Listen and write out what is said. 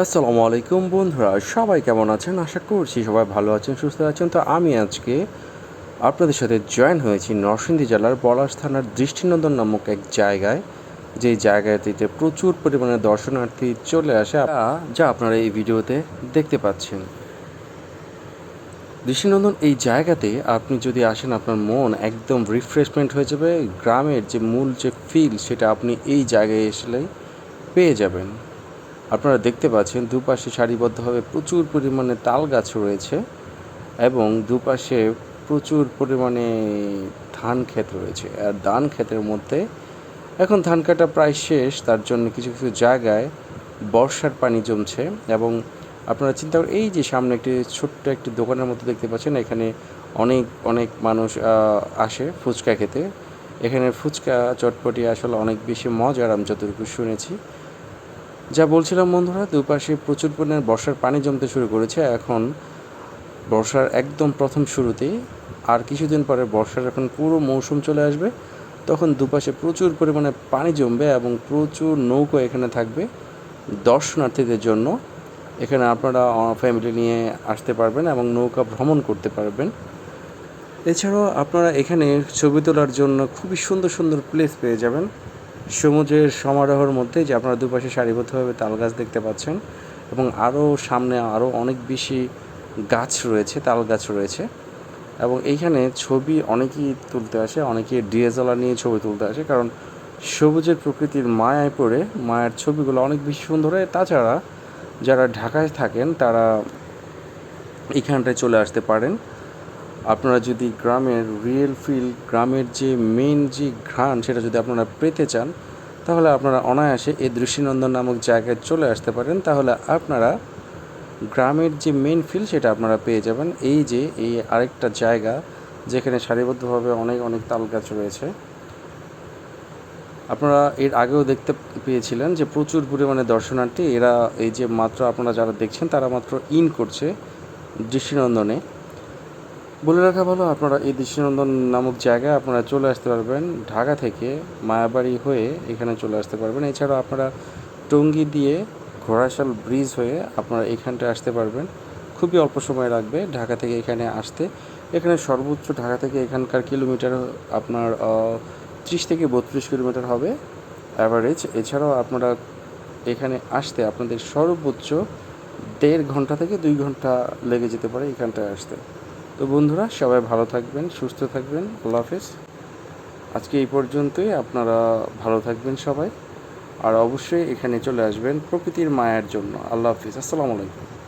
আসসালামু আলাইকুম বন্ধুরা, সবাই কেমন আছেন? আশা করছি সবাই ভালো আছেন, সুস্থ আছেন। তো আমি আজকে আপনাদের সাথে জয়েন হয়েছি নরসিংদী জেলার পলাশ থানার দৃষ্টিনন্দন নামক এক জায়গায়। যে জায়গাটিতে প্রচুর পরিমাণে দর্শনার্থী চলে আসে যা আপনারা এই ভিডিওতে দেখতে পাচ্ছেন। দৃষ্টিনন্দন, এই জায়গাতে আপনি যদি আসেন, আপনার মন একদম রিফ্রেশমেন্ট হয়ে যাবে। গ্রামের যে মূল যে ফিল সেটা আপনি এই জায়গায় এসলেই পেয়ে যাবেন। আপনারা দেখতে পাচ্ছেন দুপাশে সারিবদ্ধভাবে প্রচুর পরিমাণে তাল গাছ রয়েছে এবং দুপাশে প্রচুর পরিমাণে ধান ক্ষেত রয়েছে। আর ধান ক্ষেতের মধ্যে এখন ধান কাটা প্রায় শেষ, তার জন্য কিছু কিছু জায়গায় বর্ষার পানি জমছে এবং আপনারা চিন্তা করেন এই যে সামনে একটি ছোট্ট একটি দোকানের মতো দেখতে পাচ্ছেন, এখানে অনেক অনেক মানুষ আসে ফুচকা খেতে। এখানে ফুচকা চটপটি আসলে অনেক বেশি মজার, আমি যতটুকু শুনেছি। যা বলছিলাম বন্ধুরা, দুপাশে প্রচুর পরিমাণে বর্ষার পানি জমতে শুরু করেছে। এখন বর্ষার একদম প্রথম শুরুতেই, আর কিছুদিন পরে বর্ষার এখন পুরো মৌসুম চলে আসবে, তখন দুপাশে প্রচুর পরিমাণে পানি জমবে এবং প্রচুর নৌকো এখানে থাকবে দর্শনার্থীদের জন্য। এখানে আপনারা ফ্যামিলি নিয়ে আসতে পারবেন এবং নৌকা ভ্রমণ করতে পারবেন। এছাড়াও আপনারা এখানে ছবি তোলার জন্য খুবই সুন্দর সুন্দর প্লেস পেয়ে যাবেন। সমুদ্রের সমারোহের মধ্যে যে আপনারা দুপাশে সারিবদ্ধভাবে তাল গাছ দেখতে পাচ্ছেন এবং আরও সামনে আরও অনেক বেশি গাছ রয়েছে, তাল গাছ রয়েছে। এবং এইখানে ছবি অনেকেই তুলতে আসে, অনেকে ডিএসএলআর নিয়ে ছবি তুলতে আসে, কারণ সবুজের প্রকৃতির মায়ায় পড়ে মায়ের ছবিগুলো অনেক বেশি সুন্দর হয়। তাছাড়া যারা ঢাকায় থাকেন তারা এখানটায় চলে আসতে পারেন। আপনারা যদি গ্রামের রিয়েল ফিল গ্রামের যে মেন যে ঘ্রাণ সেটা যদি আপনারা পেতে চান, তাহলে আপনারা অনায়াসে এই দৃষ্টিনন্দন নামক জায়গায় চলে আসতে পারেন। তাহলে আপনারা গ্রামের যে মেন ফিল সেটা আপনারা পেয়ে যাবেন। এই যে, এই আরেকটা জায়গা যেখানে সারিবদ্ধভাবে অনেক অনেক তাল গাছ রয়েছে। আপনারা এর আগেও দেখতে পেয়েছিলেন যে প্রচুর পরিমাণে দর্শনার্থী এরা এই যে মাত্র আপনারা যারা দেখছেন, তারা মাত্র ইন করছে দৃষ্টিনন্দনে। বলে রাখা ভালো, আপনারা এই দৃষ্টিনন্দন নামক জায়গায় আপনারা চলে আসতে পারবেন, ঢাকা থেকে মায়াবাড়ি হয়ে এখানে চলে আসতে পারবেন। এছাড়াও আপনারা টঙ্গী দিয়ে ঘোড়াশাল ব্রিজ হয়ে আপনারা এখানটায় আসতে পারবেন। খুবই অল্প সময় লাগবে ঢাকা থেকে এখানে আসতে। এখানে সর্বোচ্চ ঢাকা থেকে এখানকার কিলোমিটার আপনার ত্রিশ থেকে বত্রিশ কিলোমিটার হবে অ্যাভারেজ এছাড়াও আপনারা এখানে আসতে আপনাদের সর্বোচ্চ দেড় ঘণ্টা থেকে দুই ঘণ্টা লেগে যেতে পারে এখানটায় আসতে। তো বন্ধুরা, সবাই ভালো থাকবেন, সুস্থ থাকবেন, আল্লাহ হাফেজ। আজকে এই পর্যন্তই, আপনারা ভালো থাকবেন সবাই। আর অবশ্যই এখানে চলে আসবেন প্রকৃতির মায়ের জন্য। আল্লাহ হাফিজ, আসসালামু আলাইকুম।